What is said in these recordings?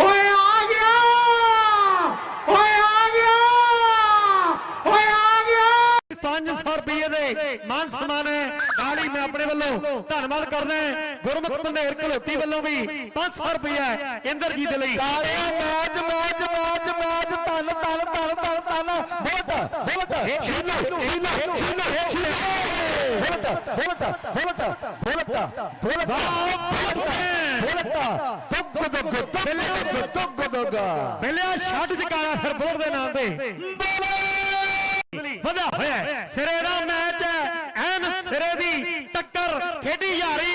ਓਏ ਆ ਗਿਆ ਓਏ ਆ ਗਿਆ ਓਏ ਆ ਗਿਆ। 500 ਰੁਪਏ ਦੇ ਮਾਨ ਸਨਮਾਨ ਹੈ। ਨਾਲ ਹੀ ਮੈਂ ਆਪਣੇ ਵੱਲੋਂ ਧੰਨਵਾਦ ਕਰਦਾ। ਗੁਰਮੁਖ ਧਨੇਰ ਘਲੋਟੀ ਵੱਲੋਂ ਵੀ 500 ਰੁਪਏ ਇੰਦਰਜੀਤ ਲਈ। ਤਾਲਿਆ ਮੈਚ ਮੈਚ ਮੈਚ ਮੈਚ ਧੰਨ ਧੰਨ ਧੰਨ ਧੰਨ ਧੰਨ ਵੋਟ ਵੋਟ ਸ਼ੀਲਾ ਸ਼ੀਲਾ Sheela vote vote vote vote vote vote ਤੁੱਗ ਦੁੱਗ ਤੁੱਗ ਦੁੱਗ ਤੁੱਗ ਦੁੱਗ ਮਿਲਿਆ ਛੱਡ ਜਕਾਰਾ ਫਿਰ ਦੇ ਨਾਂ ਤੇ। ਵਧਾ ਹੋਇਆ। ਸਿਰੇ ਦਾ ਮੈਚ ਹੈ। ਐਨ ਸਿਰੇ ਦੀ ਟੱਕਰ ਖੇਡੀ ਜਾ ਰਹੀ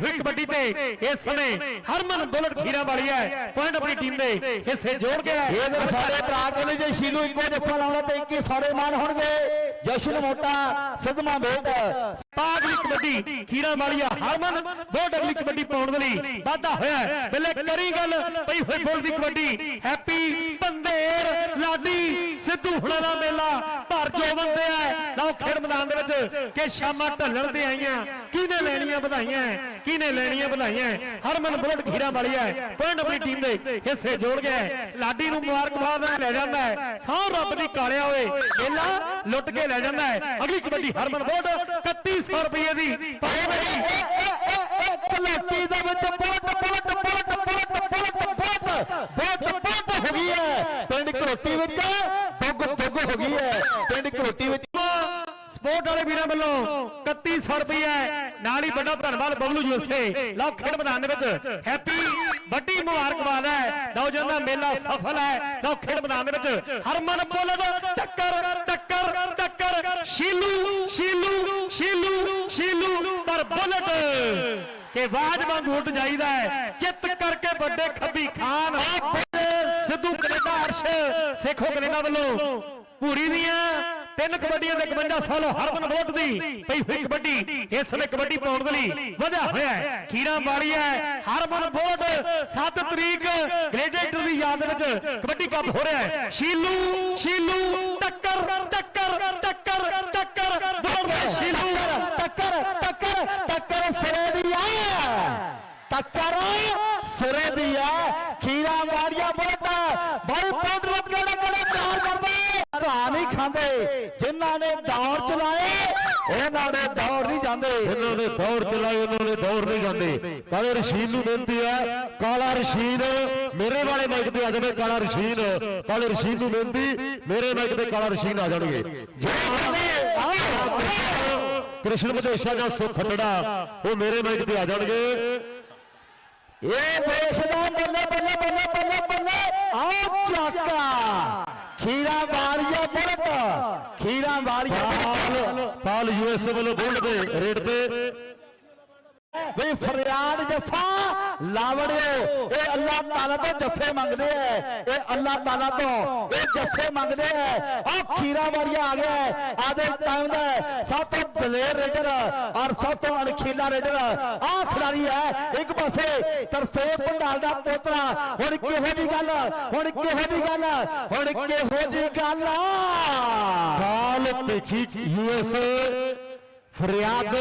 ਹੋਈ ਕਬੱਡੀ ਤੇ ਇਸ ਸਮੇਂ ਹਰਮਨ ਬੁਲਟ ਖੀਰਾ ਵਾਲੀ ਹੈ ਪੁਆਇੰਟ ਆਪਣੀ ਟੀਮ ਦੇ ਹਿੱਸੇ ਜੋੜ ਗਿਆ ਹੈ। ਇਹ ਦਿਨ ਸਾਡੇ ਭਰਾ ਕਹਿੰਦੇ ਜੇ ਸ਼ੀਲੂ ਇੱਕੋ ਜੱਫਾ ਲਾਉਣਾ ਤੇ 21 ਸਾਰੇ ਮਾਨ ਹੋਣਗੇ। ਜਸ਼ਨ ਮੋਟਾ ਸਿੱਧਮਾ ਬੇਟ ਪਾਗਲੀ ਕਬੱਡੀ ਖੀਰਾ ਵਾਲੀਆ ਹਰਮਨ ਬਹੁਤ ਅਗਲੀ ਕਬੱਡੀ ਪਾਉਣ ਦੇ ਲਈ ਵਾਧਾ ਹੋਇਆ। ਪਹਿਲੇ ਕਰੀ ਗੱਲ ਪਈ ਹੋਈ ਬੋਲ ਦੀ ਕਬੱਡੀ ਹੈਪੀ ਬੰਦੇਰ ਲਾਡੀ ਸਿੱਧੂ ਹੁਣਾਂ ਦਾ ਮੇਲਾ। ਭਰ ਜੋ ਬੰਦੇ ਆਓ ਖੇਡ ਮੈਦਾਨ ਦੇ ਵਿੱਚ ਕਿ ਸ਼ਾਮਾਂ ਢੱਲਣ ਤੇ ਆਈਆਂ। ਕਿਹਨੇ ਲੈਣੀਆਂ ਵਧਾਈਆਂ? ਕਿਹਨੇ ਲੈਣੀਆਂ ਵਧਾਈਆਂ? ਹਰਮਨ ਬੁਲਟ ਖੀਰਾ ਵਾਲੀ ਪੁਆਇੰਟ ਆਪਣੀ ਟੀਮ ਦੇ ਹਿੱਸੇ ਜੋੜ ਗਿਆ ਲਾਡੀ ਨੂੰ ਮੁਬਾਰਕਬਾਦ ਲੈ ਜਾਂਦਾ ਹੈ। ਸੌ ਰੱਬ ਦੀ ਕਾਲਿਆ ਹੋਏ। ਮੇਲਾ ਲੁੱਟ ਕੇ ਲੈ ਜਾਂਦਾ ਹੈ। ਅਗਲੀ ਕਬੱਡੀ ਹਰਮਨ ਬੁਲਟ 3100 ਰੁਪਏ ਦੀ ਪਾਏ ਬਈ ਕਲਾਟੀ ਦੇ ਵਿੱਚ bullet bullet bullet bullet bullet bullet. ਬਹੁਤ ਬਹੁਤ ਹੋ ਗਈ ਹੈ। ਪਿੰਡ ਘੋਟੀ ਵਿੱਚ ਦੁੱਗ ਦੁੱਗ ਹੋ ਗਈ ਹੈ। ਪਿੰਡ ਘੋਟੀ ਵਿੱਚ ਸਪੋਰਟ ਵਾਲੇ ਵੀਰਾਂ ਵੱਲੋਂ 3100 ਰੁਪਏ ਨਾਲ ਹੀ ਵੱਡਾ ਧੰਨਵਾਦ ਬਬਲੂ ਜੋਸੇ ਲਓ, ਖੇਡ ਮੈਦਾਨ ਦੇ ਵਿੱਚ ਹੈਪੀ ਵੱਡੀ ਮੁਬਾਰਕਬਾਦ ਹੈ। ਨੌਜਵਾਨ ਦਾ ਮੇਲਾ ਸਫਲ ਹੈ। ਲਓ, ਖੇਡ ਮੈਦਾਨ ਦੇ ਵਿੱਚ ਹਰਮਨ ਬੁੱਲਦ ਟੱਕਰ ਟੱਕਰ ਟੱਕਰ। ਸ਼ੀਲੂ ਸ਼ੀਲੂ ਸ਼ੀਲੂ ਸ਼ੀਲੂ। ਪਰ ਬੁੱਲਟ ਕਿ ਬਾਜ ਵਾਂਗ ਉੱਡ ਜਾਈਦਾ ਹੈ। ਚਿੱਤ ਕਰਕੇ ਵੱਡੇ ਖੱਬੀ ਖਾਨ। ਸਿੱਧੂ ਕੈਨੇਡਾ ਅਰਸ਼ ਸੇਖੋ ਕੈਨੇਡਾ ਵੱਲੋਂ। ਪੂਰੀ ਦੀਆਂ ਤਿੰਨ ਕਬੱਡੀਆਂ ਦੇ 51 ਸਾਲ ਹਰਮਨ ਬੋਟ ਦੀ ਪਈ ਹੋਈ ਕਬੱਡੀ। ਇਸ ਵੇਲੇ ਕਬੱਡੀ ਪਾਉਣ ਦੇ ਲਈ ਵਧਿਆ ਹੋਇਆ ਹੈ। ਖੀਰਾ ਵਾਲੀ ਹੈ। ਹਰਮਨ ਬੋਟ 7 ਤਰੀਕ ਗ੍ਰੇਡੇਟਰ ਦੀ ਯਾਦ ਵਿੱਚ ਕਬੱਡੀ ਕੱਪ ਹੋ ਰਿਹਾ ਹੈ। ਸ਼ੀਲੂ ਸ਼ੀਲੂ, ਟੱਕਰ ਟੱਕਰ ਟੱਕਰ ਟੱਕਰ ਬੋਟ ਸ਼ੀਲੂ, ਟੱਕਰ ਟੱਕਰ ਟੱਕਰ ਸਿਰੇ ਦੀ ਆ ਟੱਕਰ ਸਿਰੇ ਦੀ ਆ ਖੀਰਾ ਵਾਲੀਆ ਬੋਟਾ ਬਹੁਤ ਬਹੁਤ ਲੱਗੇ ਲੱਗੇ ਚਾਰ ਘਾ ਨਹੀਂ ਖਾਂਦੇ। ਜਿਨ੍ਹਾਂ ਨੇ ਦੌੜ ਚਲਾਏ ਇਹਨਾਂ ਨੇ ਦੌੜ ਨਹੀਂ ਜਾਂਦੇ। ਇਹਨਾਂ ਨੇ ਦੌੜ ਚਲਾਈ ਉਹਨਾਂ ਨੇ ਦੌੜ ਨਹੀਂ ਜਾਂਦੇ। ਕਾਲੇ ਰਸ਼ੀਦ ਨੂੰ ਬੇਨਤੀ ਹੈ ਕਾਲਾ ਰਸ਼ੀਦ ਮੇਰੇ ਵਾਲੇ ਮਾਈਕ ਤੇ ਆ ਜਾਵੇ ਕਾਲਾ ਰਸ਼ੀਦ। ਕਾਲੇ ਰਸ਼ੀਦ ਨੂੰ ਬੇਨਤੀ ਮੇਰੇ ਮਾਈਕ ਤੇ ਕਾਲਾ ਰਸ਼ੀਦ ਆ ਜਾਣਗੇ। ਕ੍ਰਿਸ਼ਨ ਵਿਦੇਸ਼ਾ ਦਾ ਸੁਖ ਖਤੜਾ ਉਹ ਮੇਰੇ ਮਾਈਕ ਤੇ ਆ ਜਾਣਗੇ। ਇਹ ਦੇਖਦਾ ਬੱਲੇ ਬੱਲੇ ਬੱਲੇ ਬੱਲੇ ਬੱਲੇ ਆਓ ਚਾਕਾ ਖੀਰਾ ਵਾਲੀਆ ਬੁਲਟ ਖੀਰਾ ਵਾਲੀਆ ਪਾਲ ਯੂਐਸਏ ਵੱਲੋਂ ਗੋਲਡ ਦੇ ਰੇਟ ਤੇ। ਵੀ ਫਰਿਆਦ ਜਫਾ ਲਾਵੜਿਓ ਇਹ ਅੱਲਾਹ ਤਾਲਾ ਤੋਂ ਜੱਫੇ ਮੰਗਦੇ ਐ। ਇਹ ਅੱਲਾਹ ਤਾਲਾ ਤੋਂ ਇਹ ਜੱਫੇ ਮੰਗਦੇ ਐ। ਆ ਖੀਰਾ ਵਾਲੀਆ ਆ ਗਿਆ। ਆਦੇ ਟਾਈਮ ਦਾ। ਸਭ ਤੋਂ ਦਲੇਰ ਰੇਡਰ ਔਰ ਸਭ ਤੋਂ ਅਣਖੀਲਾ ਰੇਡਰ। ਆ ਖਿਡਾਰੀ ਹੈ ਇੱਕ ਪਾਸੇ ਤਰਸੇਮ ਭੰਡਾਰ ਦਾ ਪੋਤਰਾ। ਹੁਣ ਕਿਹੋ ਦੀ ਗੱਲ ਹੁਣ ਕਿਹੋ ਦੀ ਗੱਲ ਹੁਣ ਕਿਹੋ ਦੀ ਗੱਲ। ਪਾਲ ਦੇਖੀ ਯੂਐਸਏ ਫਰਿਆਦ